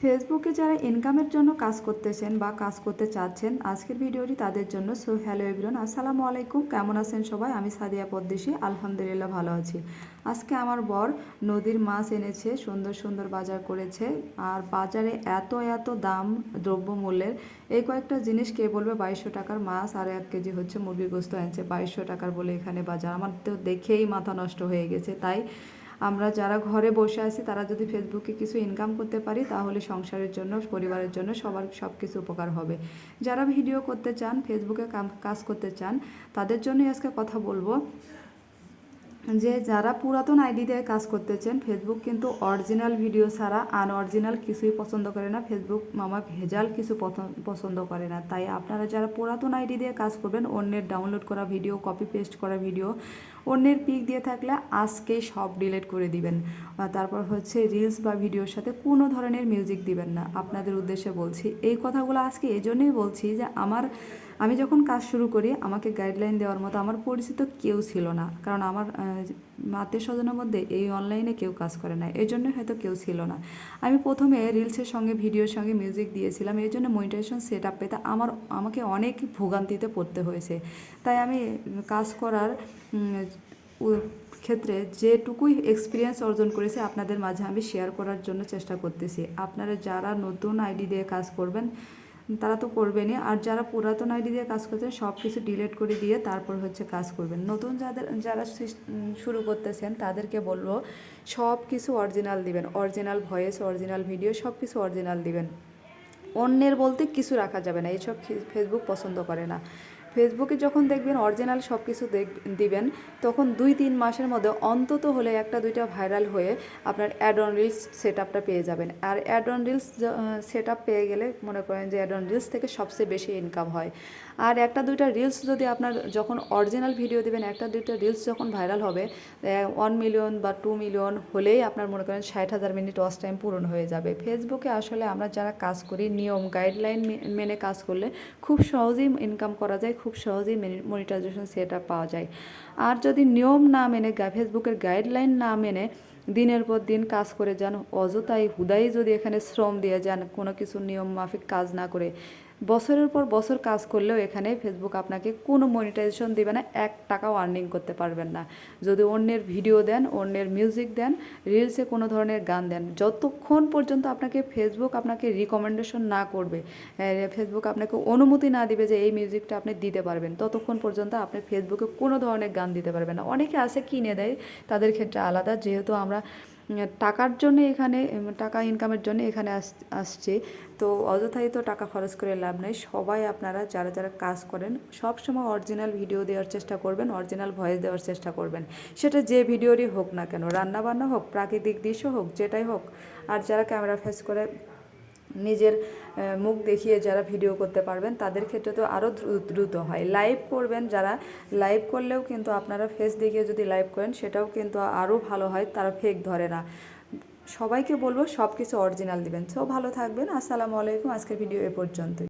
ফেসবুকে যারা ইনকামের জন্য কাজ করতেছেন বা কাজ করতে চাচ্ছেন, আজকের ভিডিওটি তাদের জন্য। সো হ্যালো এভরিওয়ান আসসালামু আলাইকুম। কেমন আছেন সবাই? আমি সাদিয়া পদ্দেশি, আলহামদুলিল্লাহ ভালো আছি। আজকে আমার বর নদীর মাছ এনেছে, সুন্দর সুন্দর বাজার করেছে। আর বাজারে এত এত দাম দ্রব্যমূল্যের, এই কয়েকটা জিনিস কে বলবে? বাইশশো টাকার মাছ আর এক কেজি হচ্ছে মুরগির গোস্ত এনেছে, বাইশশো টাকার বলে এখানে বাজার। আমার তো দেখেই মাথা নষ্ট হয়ে গেছে। তাই আমরা যারা ঘরে বসে আছি, তারা যদি ফেসবুকে কিছু ইনকাম করতে পারি, তাহলে সংসারের জন্য, পরিবারের জন্য সবার সব কিছু উপকার হবে। যারা ভিডিও করতে চান ফেসবুকে কাজ করতে চান, তাদের জন্যই আজকে কথা বলব। যে যারা পুরাতন আইডি দিয়ে কাজ করতেছেন ফেসবুক কিন্তু অরিজিনাল ভিডিও ছাড়া আনঅরিজিনাল কিছুই পছন্দ করে না। ফেসবুক মামা ভেজাল কিছু পছন্দ করে না। তাই আপনারা যারা পুরাতন আইডি দিয়ে কাজ করবেন, অন্যের ডাউনলোড করা ভিডিও কপি পেস্ট করা ভিডিও অন্যের পিক দিয়ে থাকলে আজকেই সব ডিলিট করে দিবেন। তারপর হচ্ছে রিলস বা ভিডিওর সাথে কোনো ধরনের মিউজিক দিবেন না। আপনাদের উদ্দেশ্যে বলছি, এই কথাগুলো আজকে এই জন্যই বলছি যে আমার, আমি যখন কাজ শুরু করি, আমাকে গাইডলাইন দেওয়ার মতো আমার পরিচিত কেউ ছিল না। কারণ আমার আত্মীয় স্বজনের মধ্যে এই অনলাইনে কেউ কাজ করে না এই জন্য হয়তো কেউ ছিল না। আমি প্রথমে রিলসের সঙ্গে ভিডিওর সঙ্গে মিউজিক দিয়েছিলাম এই জন্য মনিটাইজেশন সেট আপ পেতে আমার, আমাকে অনেক ভোগান্তিতে পড়তে হয়েছে। তাই আমি কাজ করার ক্ষেত্রে যেটুকুই এক্সপিরিয়েন্স অর্জন করেছি আপনাদের মাঝে আমি শেয়ার করার জন্য চেষ্টা করতেছি। আপনারা যারা নতুন আইডি দিয়ে কাজ করবেন তারা তো করবেনই। আর যারা পুরাতন আইডি দিয়ে কাজ করছেন সব কিছু ডিলেট করে দিয়ে তারপর হচ্ছে কাজ করবেন। নতুন যাদের, যারা শুরু করতেছেন, তাদেরকে বলব সব কিছু অরিজিনাল দিবেন। অরিজিনাল ভয়েস অরিজিনাল ভিডিও সব কিছু অরিজিনাল দিবেন। অন্যের বলতে কিছু রাখা যাবে না। এইসব ফেসবুক পছন্দ করে না। ফেসবুকে যখন দেখবেন অরিজিনাল সব কিছু দেখ দিবেন, তখন দুই তিন মাসের মধ্যে অন্তত হলে একটা দুইটা ভাইরাল হয়ে আপনার অ্যাড অন রিলস সেট আপটা পেয়ে যাবেন। আর ad on reels set up পেয়ে গেলে মনে করেন যে অ্যাড অন রিলস থেকে সবচেয়ে বেশি ইনকাম হয়। আর একটা দুইটা রিলস যদি আপনার যখন অরিজিনাল ভিডিও দিবেন, একটা দুইটা রিলস যখন ভাইরাল হবে ওয়ান মিলিয়ন বা টু মিলিয়ন হলেই আপনার মনে করেন ষাট হাজার মিনিট ওয়াচ টাইম পূরণ হয়ে যাবে। ফেসবুকে আসলে আমরা যারা কাজ করি, নিয়ম গাইডলাইন মেনে কাজ করলে খুব সহজেই ইনকাম করা যায় খুব সহজেই মনিটাইজেশন সেট পাওয়া যায়। আর যদি নিয়ম না মেনে ফেসবুকের গাইডলাইন না মেনে দিনের পর দিন কাজ করে যান, অযথাই হুদাই যদি এখানে শ্রম দিয়ে যান, কোনো কিছু নিয়ম মাফিক কাজ না করে, বছরের পর বছর কাজ করলেও এখানে ফেসবুক আপনাকে কোনো মনিটাইজেশন দেবে না, এক টাকাও আর্নিং করতে পারবেন না। যদি অন্যের ভিডিও দেন, অন্যের মিউজিক দেন রিলসে কোনো ধরনের গান দেন, যতক্ষণ পর্যন্ত আপনাকে ফেসবুক আপনাকে রিকমেন্ডেশন না করবে ফেসবুক আপনাকে অনুমতি না দিবে যে এই মিউজিকটা আপনি দিতে পারবেন, ততক্ষণ পর্যন্ত আপনি ফেসবুকে কোনো ধরনের গান দিতে পারবে না। অনেকে আছে কিনে দেয়, তাদের ক্ষেত্রে আলাদা। যেহেতু আমরা টাকার জন্য এখানে টাকা ইনকামের জন্য এখানে আস- আসছি, তো অযথাই তো টাকা খরচ করে লাভ নেই। সবাই আপনারা যারা যারা কাজ করেন সব সময় অরিজিনাল ভিডিও দেওয়ার চেষ্টা করবেন অরিজিনাল ভয়েস দেওয়ার চেষ্টা করবেন। সেটা যে ভিডিওরই হোক না কেন রান্না বান্না হোক, প্রাকৃতিক দৃশ্য হোক, যেটাই হোক, আর যারা ক্যামেরা ফেস করে নিজের মুখ দেখিয়ে যারা ভিডিও করতে পারবেন, তাদের ক্ষেত্রে তো আরও দ্রুত হয়। লাইভ করবেন যারা লাইভ করলেও কিন্তু আপনারা ফেস দেখিয়ে যদি লাইভ করেন, সেটাও কিন্তু আরও ভালো হয়, তারা ফেক ধরে না। সবাইকে বলব সব কিছু অরিজিনাল দিবেন। সো ভালো থাকবেন। আসসালামু আলাইকুম। আজকের ভিডিও এ পর্যন্তই।